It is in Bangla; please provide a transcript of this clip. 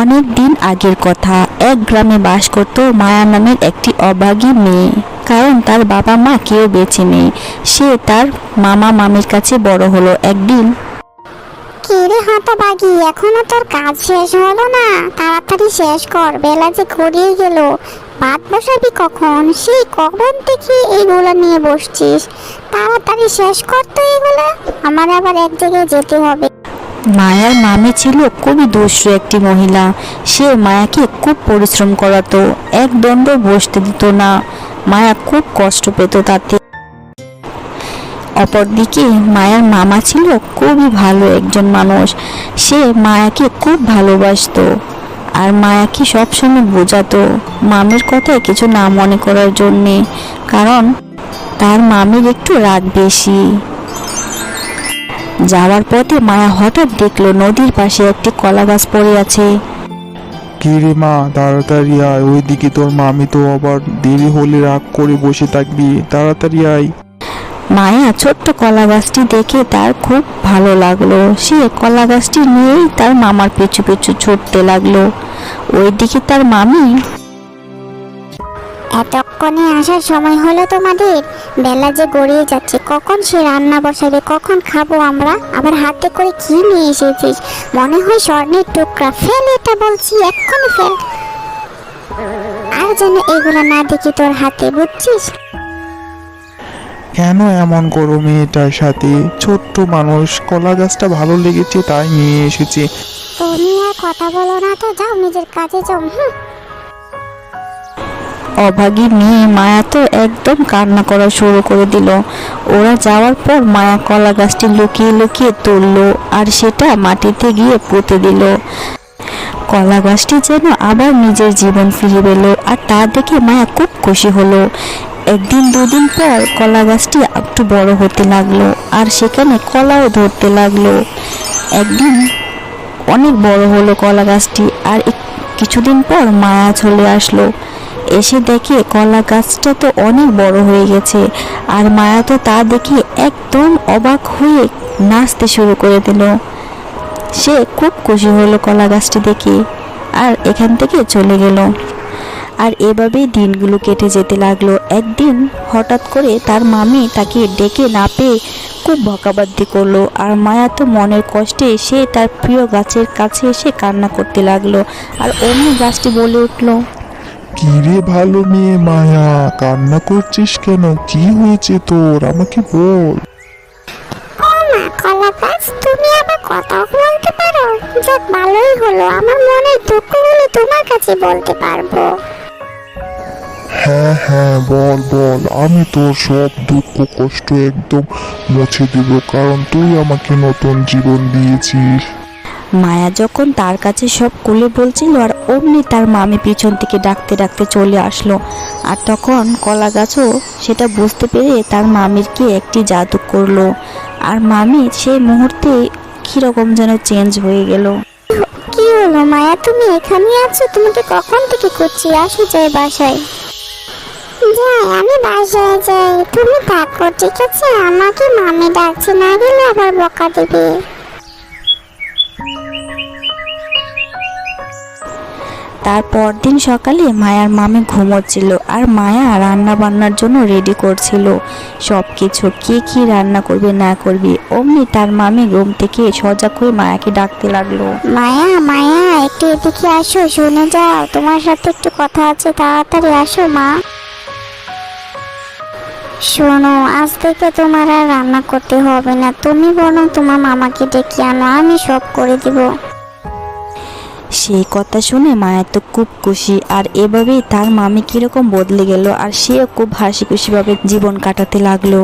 অনেক দিন আগের কথা। এক গ্রামে বাস করত মায়া নামের একটি অভাগী মেয়ে। কারণ তার বাবা মা কেউ বেঁচে নেই। সে তার মামা মামির কাছে বড় হলো একদিন। কিরে হতবাগি এখনও তোর কাজ শেষ হলো না? তাড়াতাড়ি শেষ কর, বেলা যে গড়িয়ে গেল। ভাত বসাবি কখন? সেই কখন থেকে এইগুলো নিয়ে বসছিস? তাড়াতাড়ি শেষ কর তো এগুলো আমার আবার এক জায়গায় যেতে হবে। মায়ার মামি ছিল খুবই দুষ্টু একটি মহিলা। সে মায়াকে খুব পরিশ্রম করাতো, এক দণ্ড বসতে দিত না। মায়া খুব কষ্ট পেত তাতে। অপরদিকে মায়ার মামা ছিল খুবই ভালো একজন মানুষ। সে মায়াকে খুব ভালোবাসতো আর মায়াকে সবসময় বোঝাতো মামির কথায় কিছু না মনে করার জন্যে। কারণ তার মামির একটু রাগ বেশি। যাওয়ার পথে মায়া হঠাৎ দেখল নদীর পাশে একটি কলা গাছ পড়ে আছে। কি রে মা তাড়াতাড়ি আয় ওইদিকে তোর মামি তো আবার দেরি হলে রাগ করে বসে থাকবি তাড়াতাড়ি আয়। মায়া ছোট্ট কলা গাছটি দেখে তার খুব ভালো লাগল। সে কলা গাছটি নিয়েই তার মামার পিছু পিছু ছুটতে লাগল। ওইদিকে তার মামি এতক্ষণে আসার সময় হলো তোমাদের। বেলা যে গড়িয়ে যাচ্ছে কখন সে রান্না বসাবে কখন খাব আমরা? আবার হাতে করে কি নিয়ে এসেছিস? মনে হয় স্বর্ণের টুকরা। ফেল এটা বলছি এক্ষুনি ফেল। আর যেন এগুলো না দেখি তোর হাতে বুঝছিস? কেন এমন করো মেয়েটার সাথে? ছোট্ট মানুষ কলা গাছটা ভালো লেগেছে তাই নিয়ে এসেছি। তুমি আর কথা বলো না তো যাও নিজের কাজে যাও হুম। অভাগী মেয়ে মায়া তো একদম কান্না করা শুরু করে দিল। ওরা যাওয়ার পর মায়া কলা গাছটি লুকিয়ে লুকিয়ে তুললো আর সেটা মাটিতে গিয়ে পুঁতে দিল। কলা গাছটি যেন আবার নিজের জীবন ফিরে পেল আর তা দেখে মায়া খুব খুশি হলো। একদিন দুদিন পর কলা গাছটি একটু বড় হতে লাগল আর সেখানে কলাও ধরতে লাগল। একদিন অনেক বড় হলো কলা গাছটি আর কিছুদিন পর মায়া চলে আসলো। এসে দেখে কলা গাছটা তো অনেক বড় হয়ে গেছে, আর মায়া তো তা দেখে একদম অবাক হয়ে নাচতে শুরু করে দিল। সে খুব খুশি হলো কলা গাছটি দেখে, আর এখান থেকে চলে গেল। আর এভাবেই দিনগুলো কেটে যেতে লাগল। একদিন হঠাৎ করে তার মামি তাকে ডেকে না পেয়ে খুব বকাবাদ্দি করল, আর মায়া তো মনের কষ্টে সে তার প্রিয় গাছের কাছে এসে কান্না করতে লাগল, আর অন্য গাছটি বলে উঠল কি রে ভালো মেয়ে মায়া কান্না করছিস কেন? কি হয়েছে তোর? আমাকে বল। ও মা কলা গাছ তুমি আবার কথাও বলতে পারো? যাক ভালোই হলো। আমার মনের দুঃখগুলো তোমার কাছে বলতে পারব। হ্যাঁ হ্যাঁ বল বল। আমি তোর সব দুঃখ কষ্ট একদম মুছে দেব কারণ তুই আমাকে নতুন জীবন দিয়েছিস। মায়া যখন তার কাছে সব কুলে বলছিল আর অমনি তার মামি পিছন থেকে ডাকতে ডাকতে চলে আসলো। আর তখন কলা গাছও সেটা বুঝতে পেরে তার মামিরকে একটি জাদু করল। আর মামি সেই মুহূর্তে কীরকম যেন চেঞ্জ হয়ে গেল। কি হলো মায়া? তুমি এখানে আছো? তোমাকে কখন থেকে করছি আসো যাই বাসায়। যাই, আমি বাসায় যাই। তুমি থাকো, ঠিক আছে? আমাকে মামি ডাকছে, না গেলে আবার বকা দেবে। তার পরদিন সকালে মায়ার মামি ঘুমোচ্ছিল আর মায়া রান্না বান্নার জন্য রেডি করছিল। সব কিছু কে কি রান্না করবে না করবে, অমনি তার মামি রুম থেকে সজাগ হয়ে মায়াকে ডাকতে লাগল। মায়া মায়া, একটু এদিকে আসো, শুনে যাও, তোমার সাথে একটু কথা আছে, তাড়াতাড়ি আসো, মা। শোনো, আজ থেকে তোমার আর রান্না করতে হবে না, তুমি বরং তোমার মামাকে ডেকে আনো, আমি সব করে দিব। সেই কথা শুনে মায়া তো খুব খুশি। আর এভাবেই তার মামি কীরকম বদলে গেল, আর সেও খুব হাসি খুশিভাবে জীবন কাটাতে লাগল।